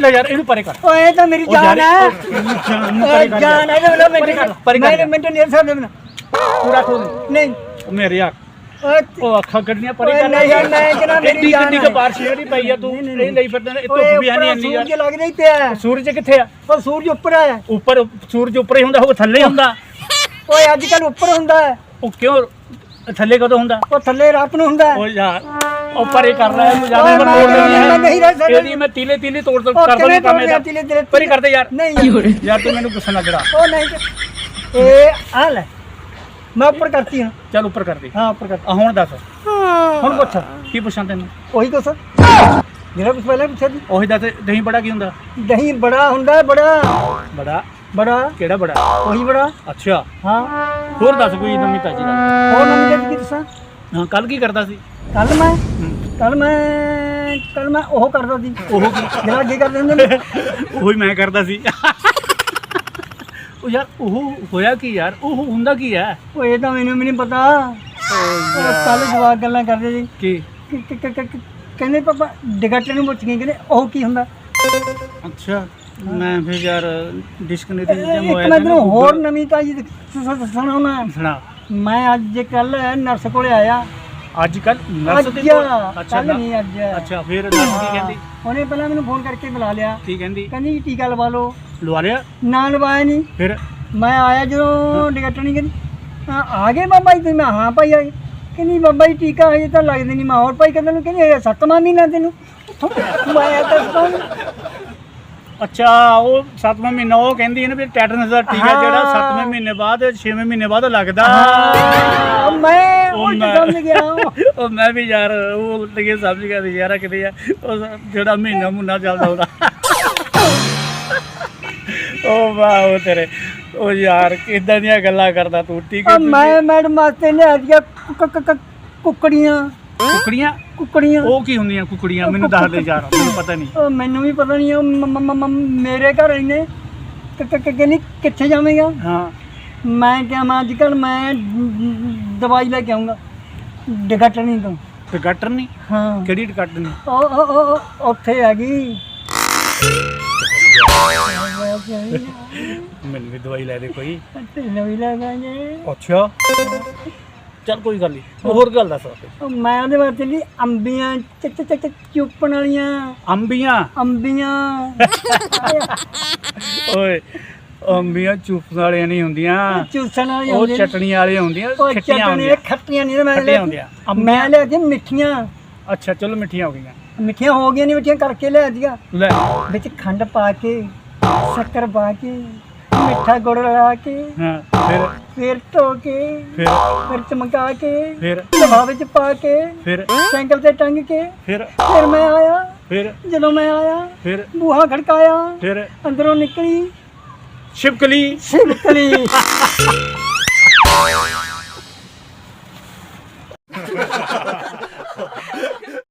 ਲੈ ਯਾਰ ਇਹਨੂੰ ਪਰੇ ਕਰ। ਓਏ ਤਾਂ ਮੇਰੀ ਉਹ ਯਾਰ, ਜਾਨ ਹੈ। ਉਹ ਜਾਨ ਨੂੰ ਓਏ ਪਰੇ ਕਰ ਜਾਨ ਹੈ ਇਹਦੇ ਪਰੇ ਮੈਨੂੰ ਕਰ, ਪਰੇ ਕਰ ਮੈਂ ਯਾਰ। ਮੈਨੂੰ ਨਹੀਂ ਸਕਦੇ ਬਿਨਾ ਪੂਰਾ ਖੋਲ ਨਹੀਂ। ਉਹ ਮੇਰੇ ਯਾਰ ਓਏ ਉਹ ਅੱਖਾਂ ਕੱਢੀਆਂ ਪਰੇ ਓਏ ਕਰ। ਨਹੀਂ ਯਾਰ, ਮੈਂ ਕਿਹੜਾ ਮੇਰੀ ਐਡੀ ਜਾਨ ਕਿੰਨੀ ਹੈ। ਕੁ ਬਾਰਿਸ਼ ਜਿਹੜੀ ਪਈ ਆ ਤੂੰ ਨਹੀਂ, ਨਹੀਂ, ਇਹ ਲਈ ਫਿਰਦਾ ਇਹ ਓਏ ਧੁੱਪ ਵੀ ਹੈ ਨਹੀਂ ਉੱਪਰ ਇੰਨੀ ਯਾਰ ਸੂਰਜ ਲੱਗ ਨਹੀਂ ਪਿਆ ਸੂਰਜ ਕਿੱਥੇ ਆ? ਉਹ ਸੂਰਜ ਉੱਪਰ ਹੈ। ਉੱਪਰ ਸੂਰਜ ਉੱਪਰ ਹੀ ਹੁੰਦਾ ਉਹ ਥੱਲੇ ਹੁੰਦਾ। ਓਏ ਅੱਜ ਕੱਲ ਉੱਪਰ ਹੁੰਦਾ ਹੈ। ਉਹ ਕਿਉਂ? ਥੱਲੇ ਕਦੋਂ ਹੁੰਦਾ? ਉਹ ਥੱਲੇ ਰਾਤ ਨੂੰ ਹੁੰਦਾ ਹੈ। ਉਹ ਯਾਰ। ਉਹ ਪਰੇ ਕਰ ਰਿਹਾ ਤੂੰ ਜ਼ਿਆਦਾ ਓਏ ਮੈਂ ਮੈਂ ਤੋੜ ਨਹੀਂ ਰਹਿ ਹੈ। ਇਹਦੀ ਮੈਂ ਤੀਲੇ ਤੀਲੇ ਤੋੜ ਤੋੜ ਕਰ ਮੇਰਾ ਤਿਲੇ ਤੇਰੇ ਪਰੇ ਕਰ ਦੇ ਯਾਰ। ਨਹੀਂ। ਯਾਰ ਤੂੰ ਮੈਨੂੰ ਗੁੱਸਾ ਨਾ ਚੜਾ। ਉਹ ਨਹੀਂ ਤੇ- ਇਹ ਆ ਲੈ। ਮੈਂ ਉੱਪਰ ਕਰਤੀ ਹਾਂ। ਚੱਲ ਉੱਪਰ ਕਰ ਦੇ। ਹਾਂ ਉੱਪਰ ਕਰਤੀ ਆ ਹੁਣ ਦੱਸ। ਹੁਣ ਪੁੱਛ ਕੀ ਪੁੱਛਾਂ ਤੈਨੂੰ? ਉਹੀ ਕੁਛ। ਜਿਹੜਾ ਕੁਛ ਪਹਿਲਾਂ ਪੁੱਛਿਆ ਸੀ। ਉਹੀ ਦੱਸ ਦਹੀਂ ਬੜਾ ਕੀ ਹੁੰਦਾ? ਦਹੀਂ ਬੜਾ ਹੁੰਦਾ ਹੈ, ਬੜਾ। ਬੜਾ। ਬੜਾ। ਕਿਹੜਾ ਬੜਾ? ਉਹੀ ਬੜਾ। ਅੱਛਾ। ਹਾਂ। ਹੋਰ ਦੱਸ ਕੋਈ ਨਵੀਂ ਤਾਜੀ ਗੱਲ। ਹੋਰ ਨਵੀਂ ਗੱਲ ਕੀ ਦੱਸਾਂ? ਹਾਂ ਕੱਲ ਕੀ ਕਰਦਾ ਸੀ? ਕੱਲ ਮੈਂ ਹੂੰ। ਕੱਲ ਮੈਂ ਕੱਲ ਮੈਂ ਉਹ ਕਰਦਾ ਸੀ। ਉਹ ਜਿਹੜਾ ਅੱਗੇ ਕਰਦੇ ਹੁੰਦੇ ਨੇ। ਉਹੀ ਮੈਂ ਕਰਦਾ ਸੀ। ਉਹ ਯਾਰ ਉਹ ਹੋਇਆ ਕੀ ਯਾਰ? ਉਹ ਹੁੰਦਾ ਕੀ ਹੈ? ਉਹ ਇਹ ਤਾਂ ਮੈਨੂੰ ਵੀ ਨਹੀਂ ਪਤਾ। ਕੱਲ ਜਵਾਕ ਗੱਲਾਂ ਕਰਦੇ ਸੀ। ਕੀ? ਕਿ- ਕਿ- ਕਿ- ਕਿ- ਕਹਿੰਦੇ ਪਾਪਾ ਡਿਗਾਟੇ ਨੂੰ ਪੁੱਛ ਗਏ ਕਹਿੰਦੇ ਉਹ ਕੀ ਹੁੰਦਾ? ਅੱਛਾ ਮੈਂ ਫਿਰ ਯਾਰ ਡਿਸਕਨੈਕਟ ਜਿਹਾ ਇੱਕ ਮੋਬਾਈਲ ਮੈਂ ਤੈਨੂੰ ਹੋਰ ਨਵੀਂ ਤਾਜੀ ਸੁਣਾਉਣਾ। ਸੁਣਾ। ਮੈਂ ਅੱਜ ਕੱਲ ਨਰਸ ਕੋਲੇ ਆਇਆ। ਅੱਜ ਕੱਲ ਨਰਸ ਦੇ ਕੋਲ ਅੱਛਾ ਕੱਲ ਨਹੀਂ ਅੱਜ। ਅੱਛਾ ਫਿਰ ਨਰਸ ਕੀ ਕਹਿੰਦੀ? ਉਹਨੇ ਪਹਿਲਾਂ ਮੈਨੂੰ ਫੋਨ ਕਰਕੇ ਬੁਲਾ ਲਿਆ। ਕੀ ਕਹਿੰਦੀ? ਕਹਿੰਦੀ ਟੀਕਾ ਲਵਾ ਲਓ। ਲਵਾ ਲਿਆ? ਨਾ ਲਵਾਇਆ ਨਹੀਂ। ਫਿਰ? ਮੈਂ ਆਇਆ ਜਦੋਂ ਡਿਗਟਣੀ ਕਹਿੰਦੀ ਆ ਗਏ ਬਾਬਾ ਜੀ ਮੈਂ ਹਾਂ ਭਾਈ ਆ ਗਏ ਕਹਿੰਦੀ ਬਾਬਾ ਜੀ ਟੀਕਾ ਹਜੇ ਤਾਂ ਲੱਗਦੇ ਨਹੀਂ। ਮੈਂ ਹੋਰ ਭਾਈ ਕਹਿੰਦਾ ਨੂੰ ਕਹਿੰਦੀ ਇਹ ਸੱਤਵਾਂ ਮਹੀਨਾ ਤੈਨੂੰ ਮੈਂ ਤਾਂ ਅੱਛਾ ਉਹ 7ਵਾਂ ਮਹੀਨਾ ਉਹ ਕਹਿੰਦੀ ਨਾ ਵੀ ਟੈਟਨਸ ਦਾ ਟੀਕਾ। ਜਿਹੜਾ 7ਵੇਂ ਮਹੀਨੇ ਬਾਅਦ 6ਵੇਂ ਮਹੀਨੇ ਬਾਅਦ ਲੱਗਦਾ। ਮੈਂ ਉਹ ਮੈਂ- ਸਮਝ ਗਿਆ ਉਹ। ਮੈਂ ਵੀ ਯਾਰ ਉਹ ਉਲਟ ਕੇ ਸਮਝ ਗਿਆ ਸੀ ਯਾਰ ਕਿਤੇ ਆ। ਉਹ ਜਿਹੜਾ ਮਹੀਨਾ ਮੁੰਨਾ ਚੱਲਦਾ ਉਹਦਾ। ਉਹ ਵਾਹ ਉਹ ਤੇਰੇ। ਉਹ ਯਾਰ ਕਿਦਾਂ ਦੀਆਂ ਗੱਲਾਂ ਕਰਦਾ ਤੂੰ? ਠੀਕ ਹੈ ਮੈਂ ਮੈਡਮ ਵਾਸਤੇ ਲਿਆ ਦੀਆਂ ਕੁੱਕੜੀਆਂ। ਕੁਕੜੀਆਂ? ਕੁੱਕੜੀਆਂ। ਉਹ ਕੀ ਹੁੰਦੀਆਂ ਕੁਕੜੀਆਂ? ਮੈਨੂੰ ਦੱਸ ਦੇ ਯਾਰ ਮੈਨੂੰ ਪਤਾ ਨਹੀਂ। ਉਹ ਮੈਨੂੰ ਵੀ ਪਤਾ ਨਹੀਂ ਉਹ ਮੇਰੇ ਘਰ ਕ- ਕ- ਕਹਿੰਦੀ ਕਿੱਥੇ ਜਾਵੇਂਗਾ? ਹਾਂ। ਮੈਂ ਕਿਹਾ ਮੈਂ ਅੱਜ ਕੱਲ ਮੈਂ ਦਵਾਈ ਲੈ ਕੇ ਆਉਂਗਾ ਡਿਗਟਣੀ ਤੋਂ। ਤੇ ਨਹੀਂ ਹਾਂ। ਕਿਹੜੀ ਨਹੀਂ ਉਹ ਉਹ- ਉਹ ਉੱਥੇ ਹੈਗੀ। ਮੈਨੂੰ ਵੀ ਦਵਾਈ ਲੈ ਦੇ ਕੋਈ। ਨਵੀਂ ਲਗਾਂਗੇ ਅੱਛਾ। ਚੱਲ ਕੋਈ ਗੱਲ ਨਹੀਂ ਹੋਰ ਗੱਲ ਦੱਸ ਮੈਂ ਉਹਦੇ ਵਾਸਤੇ ਲਈ ਅੰਬੀਆਂ ਚ ਚ- ਚ ਚ ਚੁੱਪਣ ਵਾਲੀਆਂ। ਅੰਬੀਆਂ? ਅੰਬੀਆਂ। ਓਏ ਅੰਬੀਆਂ ਚੂਪਣ ਵਾਲੀਆਂ ਨਹੀਂ ਹੁੰਦੀਆਂ। ਚੂਸਣ ਵਾਲੀਆਂ ਉਹ। ਚਟਣੀ ਵਾਲੀਆਂ ਹੁੰਦੀਆਂ ਉਹ ਖੱਟੀਆਂ ਚਟਣੀ ਹੁੰਦੀਆਂ। ਖੱਟੀਆਂ ਨਹੀਂ ਮੈਂ ਖੱਟੀਆਂ ਲਿਆ ਹੁੰਦੀਆਂ। ਮੈਂ ਲਿਆ ਕੇ ਮਿੱਠੀਆਂ। ਅੱਛਾ ਚਲੋ ਮਿੱਠੀਆਂ ਹੋ ਗਈਆਂ। ਮਿੱਠੀਆਂ ਹੋ ਗਈਆਂ ਨਹੀਂ ਮਿੱਠੀਆਂ ਕਰਕੇ ਲਿਆ ਦੀਆਂ ਲੈ। ਵਿੱਚ ਖੰਡ ਪਾ ਕੇ ਸ਼ੱਕਰ ਪਾ ਕੇ ਮਿੱਠਾ ਗੁੜ ਲਾ ਕੇ ਹਾਂ ਫਿਰ? ਫਿਰ ਧੋ ਕੇ ਫਿਰ? ਫਿਰ ਚਮਕਾ ਕੇ ਫਿਰ? ਸਭਾ ਵਿੱਚ ਪਾ ਕੇ ਫਿਰ? ਸਾਈਕਲ ਤੇ ਟੰਗ ਕੇ ਫਿਰ? ਫਿਰ ਮੈਂ ਆਇਆ। ਫਿਰ? ਜਦੋਂ ਮੈਂ ਆਇਆ ਫਿਰ? ਬੂਹਾ ਖੜਕਾਇਆ ਫਿਰ? ਅੰਦਰੋਂ ਨਿਕਲੀ। શિવકલી. શિવકલી.